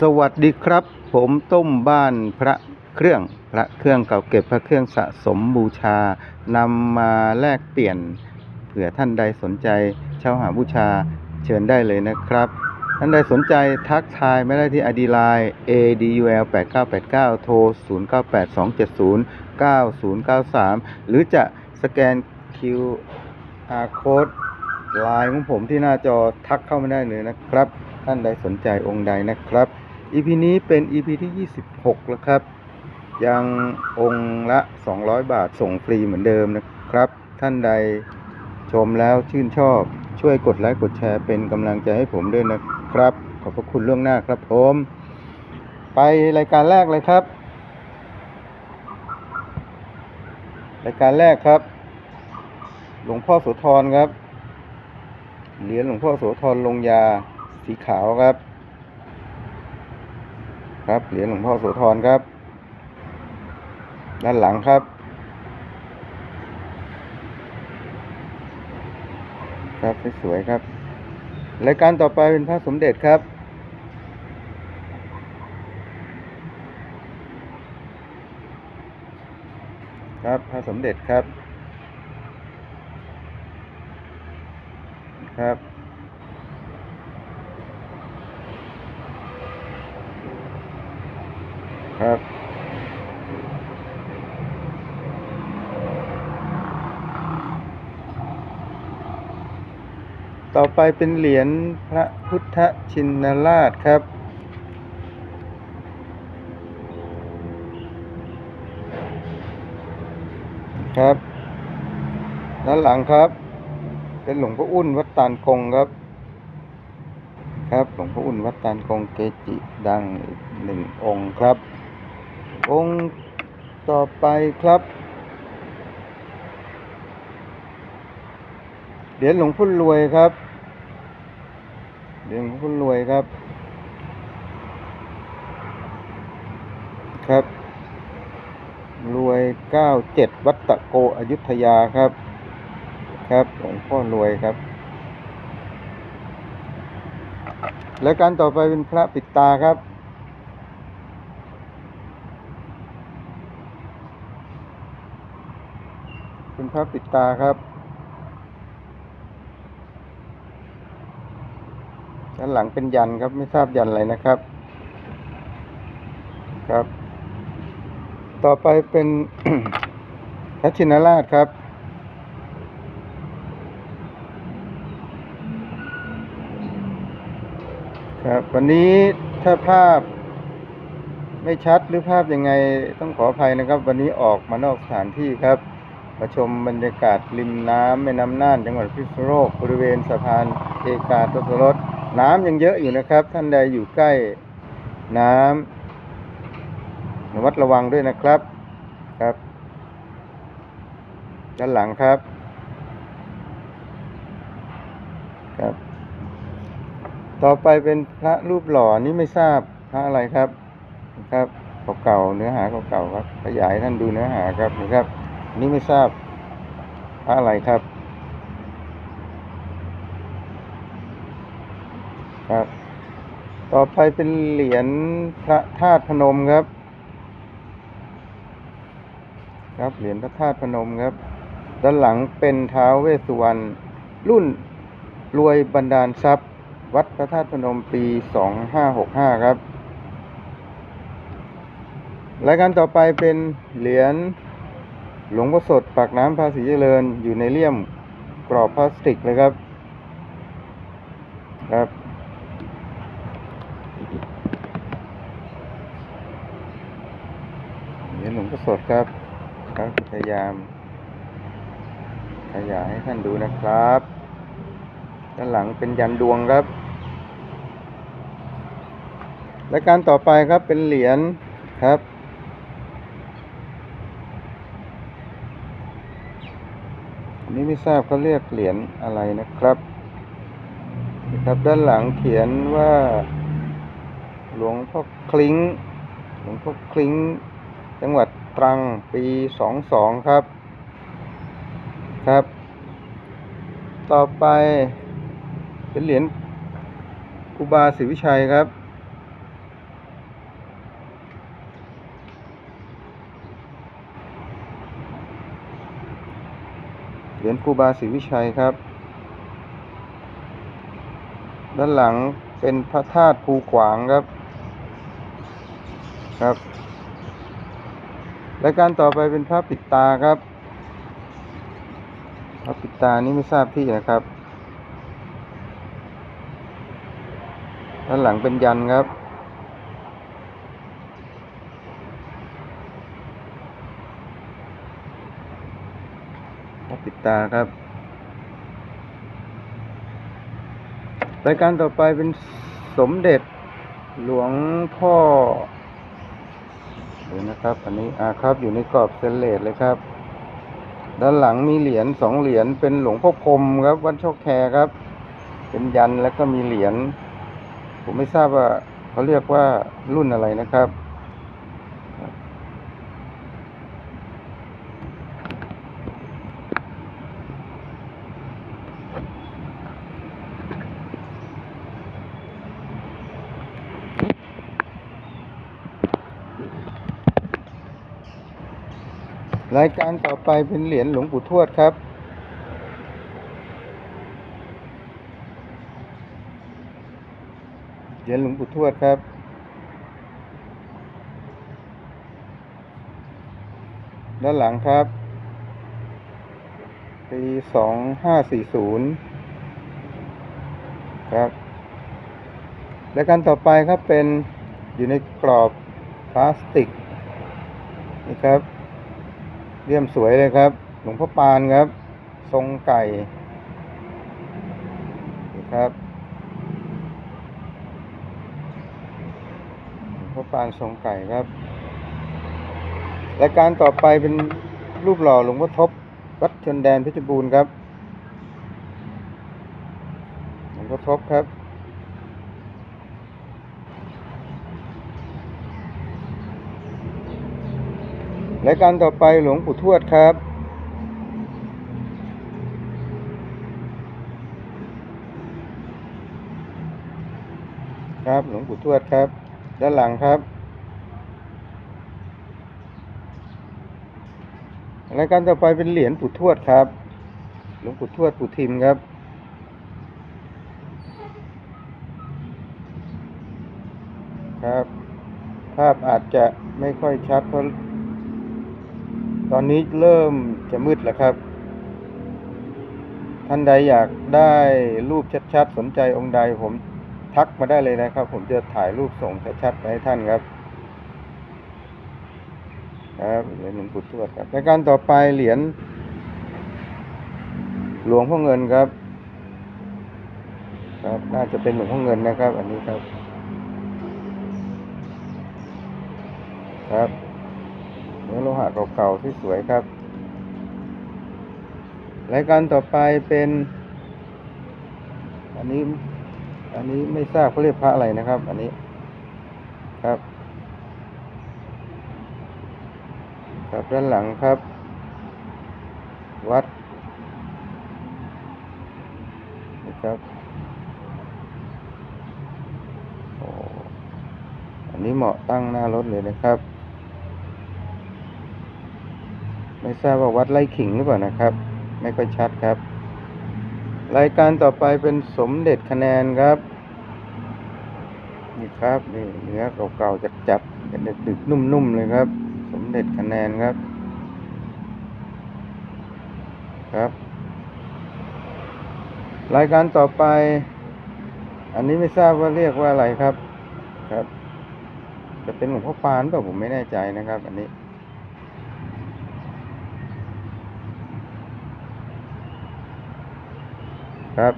สวัสดีครับ ผมต้มบ้านพระเครื่องพระเครื่องเก่าเก็บพระเครื่องสะสมบูชานำมาแลกเปลี่ยนเผื่อท่านใดสนใจเช่าหาบูชาเชิญได้เลยนะครับ ท่านใดสนใจทักทายไม่ได้ที่ ID Line adul 8989 โทร 098270 9093 หรือจะสแกน QR code ไลน์ของผมที่หน้าจอทักเข้ามาได้เลยนะครับ ท่านใดสนใจองค์ใดนะครับ EP นี้เป็น EP ที่ 26 แล้วครับ ยังองค์ละ 200 บาทส่งฟรีเหมือนเดิมนะครับ ท่านใดชมแล้วชื่นชอบ ช่วยกดไลค์กดแชร์เป็นกำลังใจให้ผมด้วยนะครับ ขอบพระคุณล่วงหน้าครับผม ไปรายการแรกเลยครับ รายการแรกครับ หลวงพ่อโสธรครับเหรียญหลวงพ่อโสธรลงยา สีขาวครับ ครับเหรียญหลวงพ่อโสธรครับ ด้านหลังครับ ครับสวยครับรายการต่อไปเป็นพระสมเด็จครับครับพระสมเด็จครับ ครับ ครับ ต่อไปเป็นเหรียญพระพุทธชินราชครับ ครับ ด้านหลังครับ เป็นหลวงพ่ออุ่นวัดตานคงครับครับหลวงพ่ออุ่นวัดตานคงเกจิดังอีกหนึ่งองค์ครับ องค์ต่อไปครับ เหรียญหลวงพ่อรวยครับ เหรียญหลวงพ่อรวยครับ ครับ รวยเก้าเจ็ดวัดตะโกอยุธยาครับ ครับหลวงพ่อรวยครับ และการต่อไปเป็นพระปิดตาครับ เป็นพระปิดตาครับ ด้านหลังเป็นยันครับ ไม่ทราบยันอะไรนะครับ ครับ ต่อไปเป็นพระชินราชครับครับวันนี้ถ้าภาพไม่ชัดหรือภาพยังไงต้องขออภัยนะครับ วันนี้ออกมานอกสถานที่ครับ มาชมบรรยากาศริมน้ำแม่น้ำน่านจังหวัดพิษณุโลกบริเวณสะพานเอกาทศรสน้ำยังเยอะอยู่นะครับ ท่านใดอยู่ใกล้น้ำระมัดระวังด้วยนะครับครับ ด้านหลังครับครับ ต่อไปเป็นพระรูปหล่อนี่ไม่ทราบพระอะไรครับครับเก่าๆเนื้อหาเก่าๆครับ ขยายท่านดูเนื้อหาครับนะครับ นี่ไม่ทราบพระอะไรครับ ครับ ต่อไปเป็นเหรียญพระธาตุพนมครับ ครับเหรียญพระธาตุพนมครับ ด้านหลังเป็นท้าวเวสสุวรรณรุ่นรวยบันดาลทรัพย์ วัดพระธาตุพนมปี 2565 ครับ รายการต่อไปเป็นเหรียญ หลวงพ่อสดปากน้ำภาษีเจริญอยู่ในเลี่ยมกรอบพลาสติกเลยครับครับ เหรียญหลวงพ่อสดครับครับพยายาม ขยายให้ท่านดูนะครับ ด้านหลังเป็นยันดวงครับ และการต่อไปครับเป็นเหรียญครับ อัน นี้ไม่ทราบเขาเรียกเหรียญอะไรนะครับนะครับ ด้านหลังเขียนว่า หลวงพ่อคลิ้ง หลวงพ่อคลิ้ง จังหวัดตรังปีสองสองครับ ครับ ต่อไปเป็นเหรียญครูบาศรีวิชัยครับ เหรีย ญครูบาศรีวิชัยครับ ด้านหลังเป็นพระธาตุภูขวางครับ ครับรายการต่อไปเป็นพระปิดตาครับ พระปิดตานี้ไม่ทราบที่นะครับ ด้านหลังเป็นยันครับ พระปิด ตาครับ รายการต่อไปเป็นสมเด็จหลวงพ่อเดี๋ยวนะครับ อันนี้อ่าครับ อยู่ในกรอบเซนเลสเลยครับ ด้านหลังมีเหรียญสองเหรียญเป็นหลวงพ่อพรหมครับ วัดโชคแคครับ เป็นยันแล้วก็มีเหรียญ ผมไม่ทราบว่าเขาเรียกว่ารุ่นอะไรนะครับ รายการต่อไปเป็นเหรียญหลวงปู่ทวดครับ เหรียญหลวงปู่ทวดครับ ด้านหลังครับ ปีสองห้าสี่ศูนย์ครับ รายการต่อไปครับเป็นอยู่ในกรอบพลาสติกนี่ครับ เลี่ยมสวยเลยครับ หลวงพ่อปานครับ ทรงไก่นี่ครับหลวงพ่อปานทรงไก่ครับรายการต่อไปเป็นรูปหล่อหลวงพ่อทบ วัดชนแดนเพชรบูรณ์ครับ หลวงพ่อทบครับ รายการต่อไปหลวงปู่ทวดครับ ครับหลวงปู่ทวดครับ ด้านหลังครับรายการต่อไปเป็นเหรียญปู่ทวดครับ หลวงปู่ทวดปู่ทิมครับครับ ภาพอาจจะไม่ค่อยชัดเพราะ ตอนนี้เริ่มจะมืดแล้วครับ ท่านใดอยากได้รูปชัดๆ สนใจองค์ใดผมทักมาได้เลยนะครับ ผมจะถ่ายรูปส่งชัดๆไปให้ท่านครับ ครับเหรียญหลวงปู่ทวดครับรายการต่อไปเหรียญหลวงพ่อเงินครับ ครับ น่าจะเป็นหลวงพ่อเงินนะครับ อันนี้ครับ ครับ นื้อโลหะเก่าๆที่สวยครับ รายการต่อไปเป็น อันนี้ อันนี้ไม่ทราบเขาเรียกพระอะไรนะครับ อันนี้ครับ ครับด้านหลังครับ วัดนะครับอันนี้เหมาะตั้งหน้ารถเลยนะครับ ไม่ทราบว่าวัดไร่ขิงหรือเปล่านะครับ ไม่ค่อยชัดครับ รายการต่อไปเป็นสมเด็จคะแนนครับ นี่ครับนี่เนื้อเก่าๆจัดๆเป็นดึกนุ่มๆเลยครับ สมเด็จคะแนนครับ ครับ รายการต่อไป อันนี้ไม่ทราบว่าเรียกว่าอะไรครับ ครับ จะเป็นหลวงพ่อปานเปล่าผมไม่แน่ใจนะครับ อันนี้ ครับ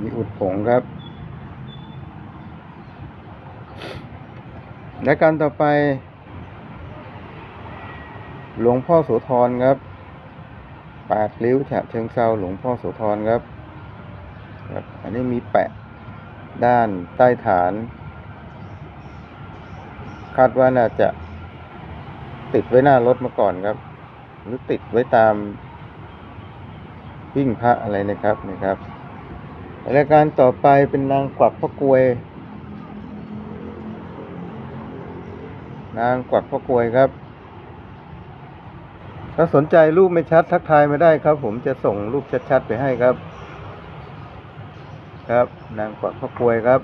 มีอุดผงครับ และการต่อไป หลวงพ่อโสธรครับแปดริ้วฉะเชิงเซาหลวงพ่อโสธรครับครับ อันนี้มีแปะด้านใต้ฐาน คาดว่าน่าจะติดไว้หน้ารถมาก่อนครับ หรือติดไว้ตามหิ้งพระอะไรนะครับนี่ครับรายการต่อไปเป็นนางกวักพระกรวย นางกวักพระกรวยครับ ถ้าสนใจรูปไม่ชัดทักทายมาได้ครับ ผมจะส่งรูปชัดๆไปให้ครับ ครับ นางกวักพ่อกวยครับ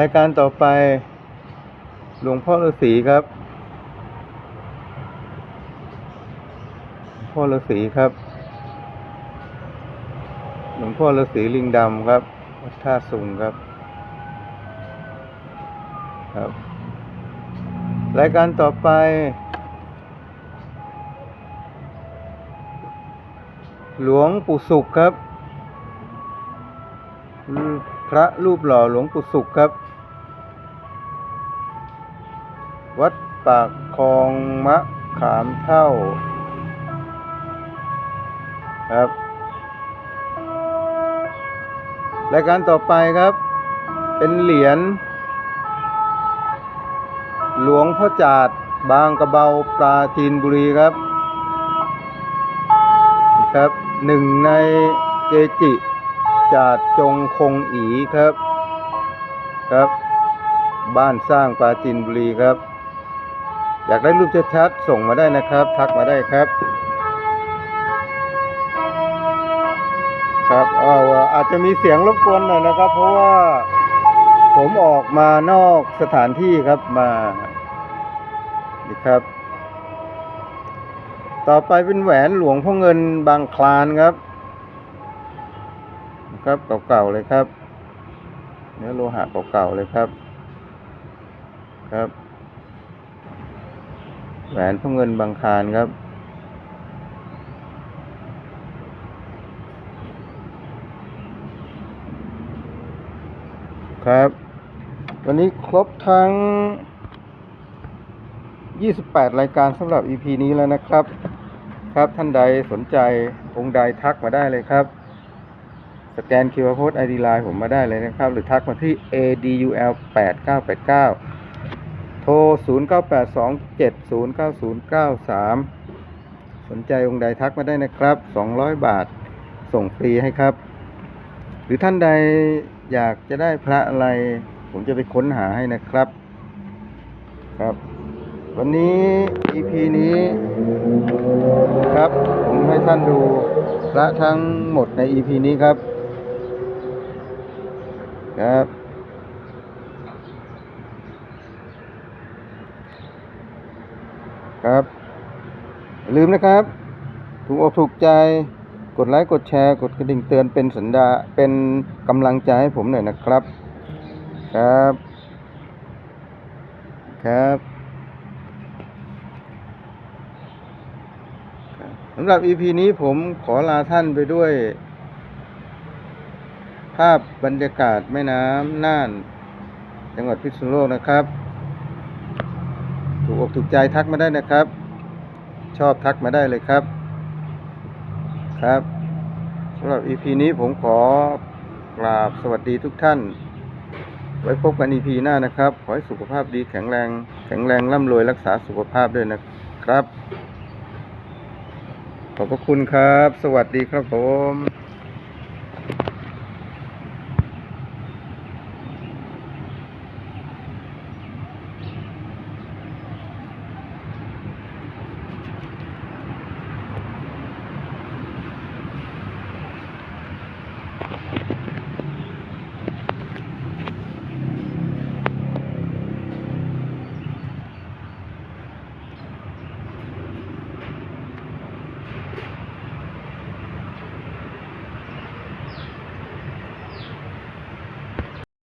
รายการต่อไป หลวงพ่อฤาษีครับ พ่อฤาษีครับ หลวงพ่อฤาษีลิงดำครับวัดท่าสุงครับ ครับ รายการต่อไป หลวงปู่สุขครับพระรูปหล่อหลวงปู่สุขครับ วัดปากคลองมะขามเท่า ครับรายการต่อไปครับ เป็นเหรียญหลวงพ่อจาดบางกระเบาปราจีนบุรีครับ ครับหนึ่งในเกจิจาดจงคงอีครับ ครับ บ้านสร้างปราจีนบุรีครับ อยากได้รูปชัดๆส่งมาได้นะครับ ทักมาได้ครับ ครับเอาอาจจะมีเสียงรบกวนหน่อยนะครับ เพราะว่าผมออกมานอกสถานที่ครับมานี่ครับ ต่อไปเป็นแหวนหลวงพ่อเงินบางคลานครับ ครับเก่าๆเลยครับ เนื้อโลหะเก่าๆเลยครับ ครับ แหวนพ่อเงินบางคานครับ ครับ วันนี้ครบทั้ง 28 รายการสำหรับ EP นี้แล้วนะครับ ครับท่านใดสนใจองค์ใดทักมาได้เลยครับ สแกน QR Code ID Line ผมมาได้เลยนะครับ หรือทักมาที่ ADUL 8989 ทร 0982709093 สนใจองค์ใดทักมาได้นะครับ 200 บาทส่งฟรีให้ครับ หรือท่านใดอยากจะได้พระอะไร ผมจะไปค้นหาให้นะครับ ครับ วันนี้ EP นี้ครับ ผมให้ท่านดูพระทั้งหมดใน EP นี้ครับ ครับ ครับ อย่าลืมนะครับ ถูกอกถูกใจ กดไลค์กดแชร์ กดกระดิ่งเตือนเป็นสัญญาเป็นกำลังใจให้ผมหน่อยนะครับ ครับ ครับสำหรับ EP นี้ผมขอลาท่านไปด้วย ภาพบรรยากาศแม่น้ำน่าน จังหวัดพิษณุโลกนะครับ ถูกอกถูกใจทักมาได้นะครับ ชอบทักมาได้เลยครับ ครับสำหรับ EP นี้ผมขอกราบสวัสดีทุกท่าน ไว้พบกัน EP หน้านะครับ ขอให้สุขภาพดีแข็งแรง แข็งแรงร่ำรวยรักษาสุขภาพด้วยนะครับ ขอบพระคุณครับ สวัสดีครับผม